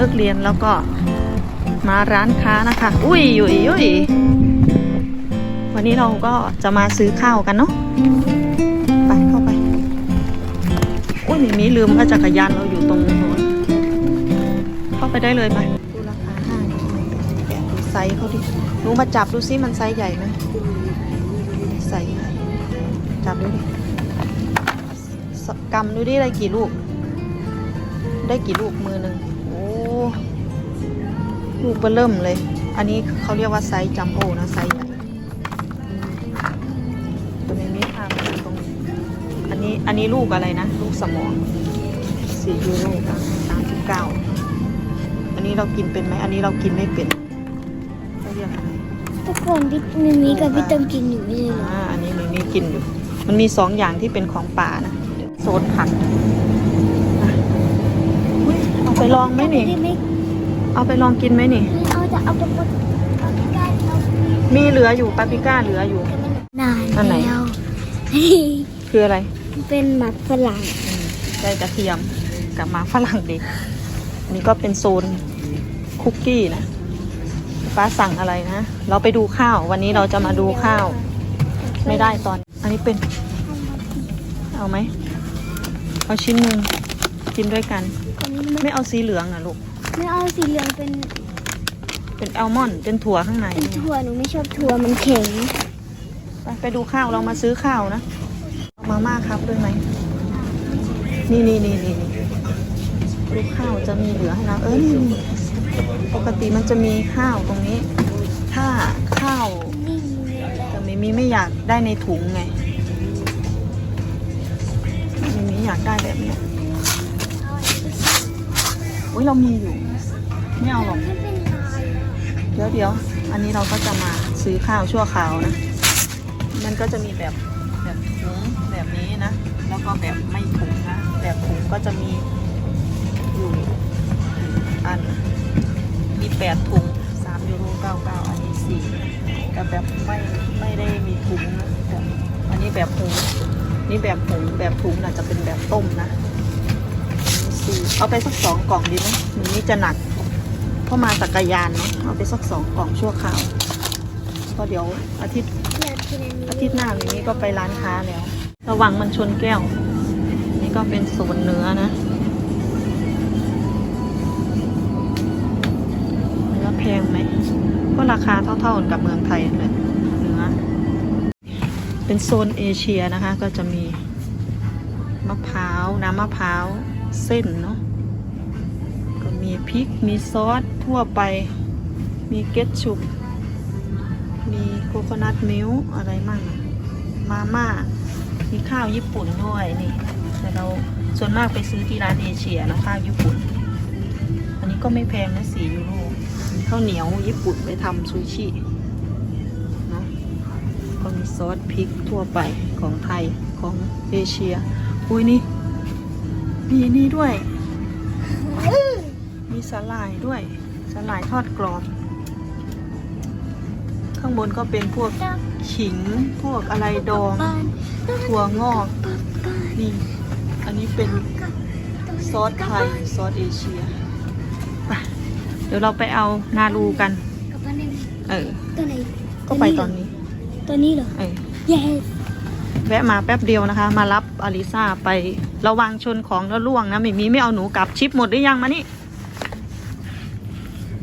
ลิกเรียนแล้วก็มาร้านค้านะคะ อุ้ยยุยยุยวันนี้เราก็จะมาซื้อข้าวกันเนาะไปเข้าไป อุ้ยหมีมีลืมว่าจักรยานเราอยู่ตรงโน้นเข้าไปได้เลยไปดูราคาห้างแกะดูไซส์เขาดิหนูมาจับดูซิมันไซส์ใหญ่ไหมไซส์ใหญ่จับดูดิกำดูดิได้กี่ลูก ได้กี่ลูกมือหนึ่ง ลูกเบอร์เริ่มเลย อันนี้เขาเรียกว่าไซส์จัมโบ้นะไซส์ใหญ่ตัวนี้มีทางอยู่ตรงนี้อันนี้อันนี้ลูกอะไรนะ ลูกสมองสี่ยูโรสามสิบเก้าอันนี้เรากินเป็นไหมอันนี้เรากินไม่เป็นเขาเรียกอะไรทุกคนพี่มิมีกับพี่เติมกินอยู่ไม่ใช่เหรออ่าอันนี้มีมีกินอยู่ มันมีสองอย่างที่เป็นของป่านะโซนผักอะอุ๊ยเอาไปลองไหมนี่ด้ไหม เอาไปลองกินไหมนี่ม่เอาจะเอาไปหมดเอาไปกันเอามีเหลืออยู่ปาปริก้าเหลืออยู่ นานอันไหน แล้ว คืออะไรเป็นหมักฝรั่งได้กระเทียมกับหมาฝรั่งด็กอันนี้ก็เป็นโซนคุกกี้นะฟ้าสั่งอะไรนะ เราไปดูข้าว วันนี้เราจะมาดูข้าว ไม่ได้ตอน อันนี้เป็น เอาไหม เอาชิ้นหนึ่งกินด้วยกัน ไม่เอาสีเหลืองนะลูก ไม่เอาสีเหลืองเป็นเป็นแอลมอนด์เป็นถั่วข้างในเป็นถั่วหนูไม่ชอบถั่วมันแข็งไปไปดูข้าวเรามาซื้อข้าวนะเอามาม่าครับด้วยไหมนี่นี่นี่นี่นี่ดูข้าวจะมีเหลือให้เราเออนี่นี่ปกติมันจะมีข้าวตรงนี้ ถ้าข้าวนี่แต่มิมีไม่อยากได้ในถุงไงมิมีอยากได้แบบเนี้ย อุ้ยเรามีอยู่ ไม่เอาหรอก เดี๋ยวเดี๋ยวอันนี้เราก็จะมาซื้อข้าวชั่วคราวนะ มันก็จะมีแบบแบบถุงแบบนี้นะ แล้วก็แบบไม่ถุงนะ แบบถุงก็จะมีอยู่อัน มีแปดถุงสามยูโรเก้าเก้าอันนี้สี่แต่แบบไม่ไม่ได้มีถุงนะแบบอันนี้แบบถุงนี่แบบถุงแบบถุงน่ะจะเป็นแบบต้มนะ สี่เอาไปสักสองกล่องดีไหมหนูนี่จะหนัก เพราะมาจักรยานเนาะเอาไปสักสองกล่องชั่วคราวก็เดี๋ยวอาทิตย์อาทิตย์หน้าอย่างนี้ก็ไปร้านค้าแล้ว ระวังมันชนแก้ว นี่ก็เป็นโซนเนื้อนะเนื้อแพงไหมก็ราคาเท่าๆกับเมืองไทยนั่นแหละเนื้อเป็นโซนเอเชียนะคะ ก็จะมีมะพร้าว น้ำมะพร้าว เส้นเนาะก็มีพริกมีซอสทั่วไป มีเกทชุบมีโคโคนัทมิลอะไรมั่งมาม่ามีข้าวญี่ปุ่นด้วยนี่แต่เราส่วนมากไปซื้อที่ร้านเอเชียนะข้าวญี่ปุ่น อันนี้ก็ไม่แพงนะสี่ยูโรข้าวเหนียวญี่ปุ่นไปทำซูชิเนาะก็มีซอสพริกทั่วไปของไทยของเอเชีย อุ้ยนี่ มีนี่ด้วย มีสาหร่ายด้วยสาหร่ายทอดกรอบ ข้างบนก็เป็นพวกขิง พวกอะไรดองบ้านถั่วงอกบ้านบ้านนี่ อันนี้เป็นซอสไทย ซอสเอเชียไปเดี๋ยวเราไปเอานารูกันกับบ้านเองเออตัวไหนก็ไปตอนนี้ตัวนี้เหรอ เออ yes แวะมาแป๊บเดียวนะคะ มารับอลิซาไประวังชนของแล้วล่วงนะไม่มีไม่เอาหนูกลับชิปหมดหรือยังมานี่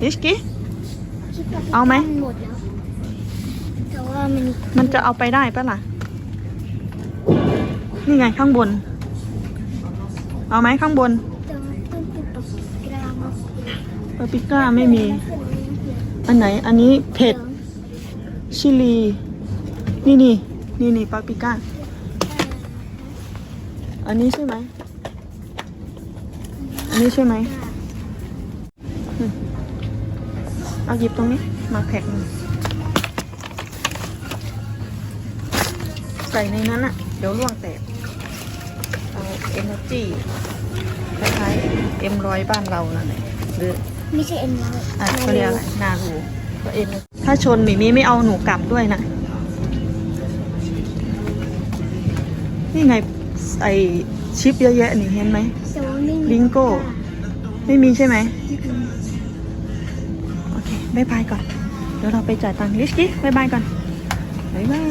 ดิสกี้คิดว่เอาไหมหมดแล้วแต่ว่ามันมันจะเอาไปได้ปะล่ะนี่ไงข้างบน เอาไหมข้างบนแต่ว่าต้องเป็นปากกรามาปาปริก้าไม่มี อันไหนอันนี้เผ็ดชิลี นี่นี่ นี่นี่ปาปริก้า อันนี้ใช่ไหม อันนี้ใช่ไหมอืมเอาหยิบตรงนี้ มาแพ็คหนึ่งใส่ในนั้นอะเดี๋ยวล่วงแตก เอาเอเนอร์จีคล้ายๆเอ็มร้อยบ้านเรานั่นแหละหรือไม่ใช่เอ็นร้อยอะเขาเรียกอะไรนารูก็เอ็นถ้าชนหมีมีไม่เอาหนูกลับด้วยนะ นี่ไงไอชิปเยอะแยะนี่เห็นไหมแต่ว่าไม่มีลิงโก้ปไม่มีใช่ไหม โอเคบายบายก่อน เดี๋ยวเราไปจ่ายตังค์ลิชกี้บายบายก่อนบายบาย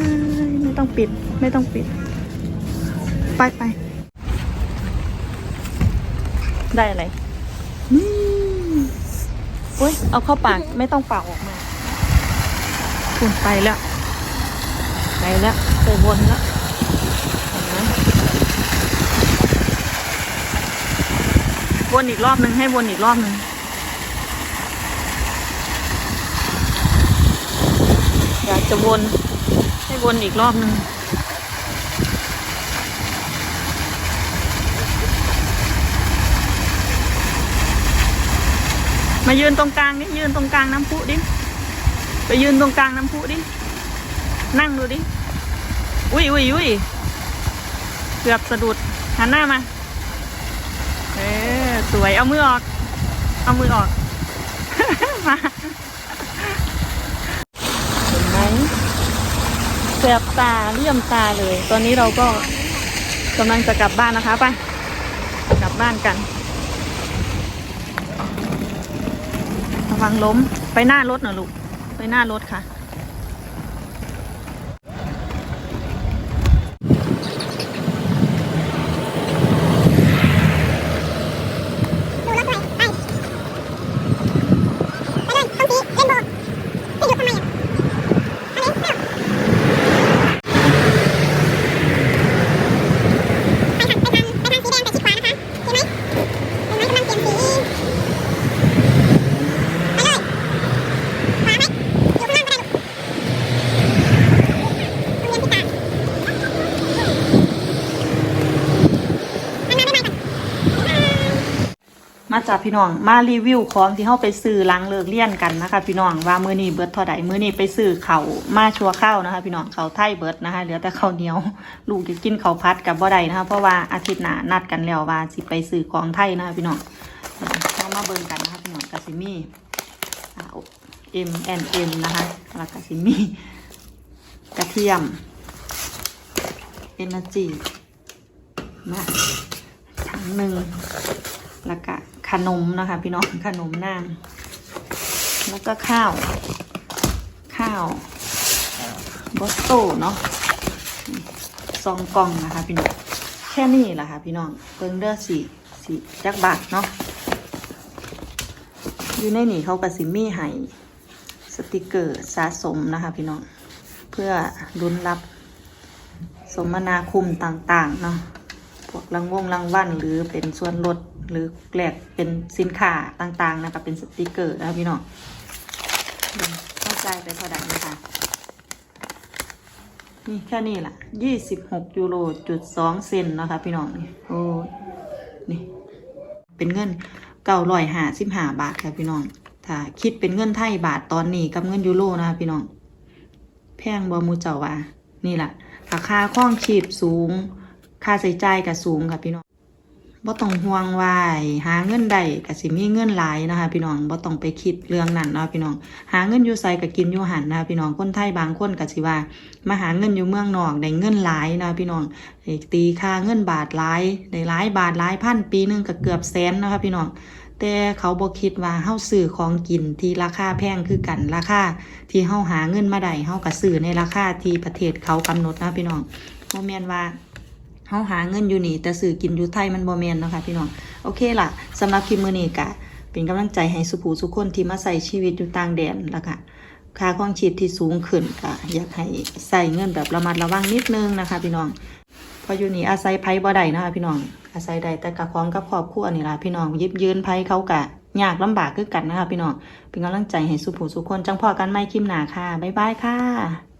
ไม่ต้องปิด ไม่ต้องปิด ไปไป ได้อะไรอืมโอ้ย เอาเข้าปาก ไม่ต้องเป่าออกมาคุณไปแล้ว ไปแล้ว ไปวนแล้วเห็นไหม วนอีกรอบนึง ให้วนอีกรอบนึง อยากจะวน ให้วนอีกรอบนึงมายืนตรงกลางดิยืนตรงกลางน้ำพุดิ ไปยืนตรงกลางน้ำพุดิ นั่งดูดิ อุ้ยอุ้ยอุ้ย กือบสะดุดหันหน้ามา เออสวยเอามือออก เอามือออก มาเห็นไหมแสบตาเลี่ยมตาเลย ตอนนี้เราก็กำลังจะกลับบ้านนะคะไปกลับบ้านกันระวังล้มไปหน้ารถหน่อยลูก ไปหน้ารถค่ะ ดูรถหน่อยไปไปเลยทำสีเล่นโบจะหยุดทำไมอะอันนี้เร็วไปค่ะไปทางไปทางสีแดงแต่ชิดขวานะคะเห็นไหมเห็นไหมกำลังเปลี่ยนสีไปเลยขวาไหมอยู่ข้างล่างก็ได้ลูกโรงเรียนพิการอันนั้นได้ไหมกัน มา จากพี่น้อง มารีวิวของที่เขาไปซื้อหลังเลิกเรียนกันนะคะพี่น้องว่ามือนี้เบิร์ดเท่าใดมือนี้ไปซื้อเขามาชัวข้าวนะคะ พี่น้องเขาไทยเบิร์ดนะคะเหลือแต่ข้าวเหนียวลูกจะกินข้าพัดกับบ่ได้นะคะ เพราะว่าอาทิตย์หน้านัดกันแล้วว่าสิไปซื้อของไทยนะคะพี่น้องเรามาเบิ่งกันนะคะพี่น้องกาซิมี่เอ็มแอนเอ็มนะคะแล้วกาซิมี่กระเทียมเอเนจีนะถังหนึ่งแล้วก็ ขนมนะคะ พี่น้องขนมนางแล้วก็ข้าว ข้าวบอสโตเนาะซองกล่องนะคะ พี่น้องแค่นี้แหละค่ะพี่น้องเพิ่งเลือกสี่สี่จักบาทเนาะอยู่ในนี่เขากับซิมี่ให้สติกเกอร์สะสมนะคะ พี่น้องเพื่อลุ้นรับสมนาคุณต่างๆเนาะพวกรางวงรางวัลหรือเป็นส่วนลด หรือแลกเป็นสินค้าต่างๆนะคะเป็นสติกเกอร์นะคะพี่น้องอืมเข้าใจไปเท่าไหร่นะคะนี่แค่นี้ล่ะยี่สิบหกยูโรจุดสองเซนนะคะ พี่น้องนี่โอ้นี่ เป็นเงินเก้าร้อยห้าสิบห้าบาทค่ะพี่น้องถ้าคิดเป็นเงินไทยบาทตอนนี้กับเงินยูโรนะคะพี่น้อง แพงบอมูเจ้าว่านี่แหละราคาข้องชีพสูง ค่าใช้จ่ายก็สูงค่ะพี่น้อง บ่ต้องห่วงว่าหาเงินได้ก็สิมีเงินหลายนะคะ พี่น้องบ่ต้องไปคิดเรื่องนั้นเนาะพี่น้อง หาเงินอยู่ไสก็กินอยู่หันนะพี่น้องคนไทยบางคนก็สิว่า มาหาเงินอยู่เมืองนอกได้เงินหลายนะพี่น้องตีค่าเงินบาทหลายได้หลายบาทหลายพันปีหนึงก็เกือบแสนนะคะพี่น้องแต่เขาบ่คิดว่าเฮาซื้อของกินที่ราคาแพงคือกันราคาที่เฮาหาเงินมาได้เฮาก็ซื้อในราคาที่ประเทศเขากำหนดนะพี่น้องบ่แม่นว่า เฮาหาเงินอยู่นี่แต่ซื้อกินอยู่ไทยมันบ่แม่นเนาะค่ะพี่น้องโอเคล่ะสำหรับคลิปมื้อนี้ก็เป็นกำลังใจให้สุภูสุคนที่มาใส่ชีวิตอยู่ต่างแดนแล้วก็ค่าครองชีพที่สูงขึ้นก็อยากให้ใส่เงินแบบระมัดระวังนิดนึงนะคะพี่น้องพราะอยู่นี่อาศัยไผบ่ได้นะคะพี่น้องอาศัยได้แต่กับของกับครอบครัวนี่ล่ะพี่น้องยิบยืนไผเขาก็ยากลำบากคือกันนะคะพี่น้องเป็นกำลังใจให้สุภูสุคนจังพอกันไม่คลิปหนาค่ะบ๊ายบายค่ะ